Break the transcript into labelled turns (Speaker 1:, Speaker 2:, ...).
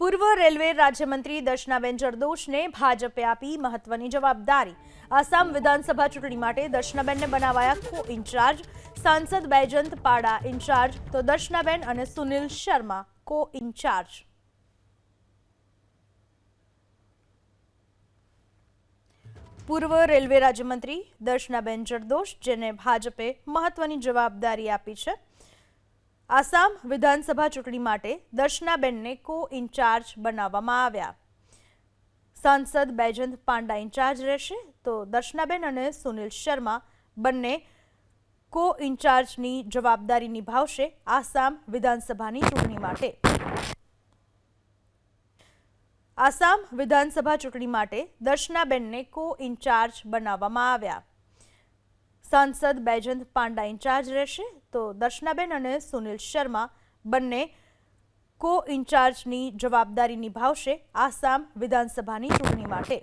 Speaker 1: પૂર્વ રેલવે રાજ્યમંત્રી દર્શનાબેન જરદોશને ભાજપે આપી મહત્વની જવાબદારી. આસામ વિધાનસભા ચૂંટણી માટે દર્શનાબેનને બનાવાયા કો ઇન્ચાર્જ સાંસદ બૈજંત પાડા ઇન્ચાર્જ તો દર્શનાબેન અને સુનિલ શર્મા કો ઇન્ચાર્જ પૂર્વ રેલવે રાજ્યમંત્રી દર્શનાબેન જરદોશ, જેને ભાજપે મહત્વની જવાબદારી આપી છે આસામ વિધાનસભા ચૂંટણી માટે દર્શનાબેનને કો ઇન્ચાર્જ બનાવવામાં આવ્યા. સાંસદ બૈજંત પાંડા ઇન્ચાર્જ રહેશે તો દર્શનાબેન અને સુનિલ શર્મા બંને કો ઇન્ચાર્જની જવાબદારી નિભાવશે આસામ વિધાનસભાની ચૂંટણી માટે. આસામ વિધાનસભા ચૂંટણી માટે દર્શનાબેનને કો ઇન્ચાર્જ બનાવવામાં આવ્યા. સાંસદ બૈજંત પાંડા ઇન્ચાર્જ રહેશે. તો દર્શનાબેન અને સુનિલ શર્મા બંને કો ઇન્ચાર્જની જવાબદારી નિભાવશે આસામ વિધાનસભાની ચૂંટણી માટે.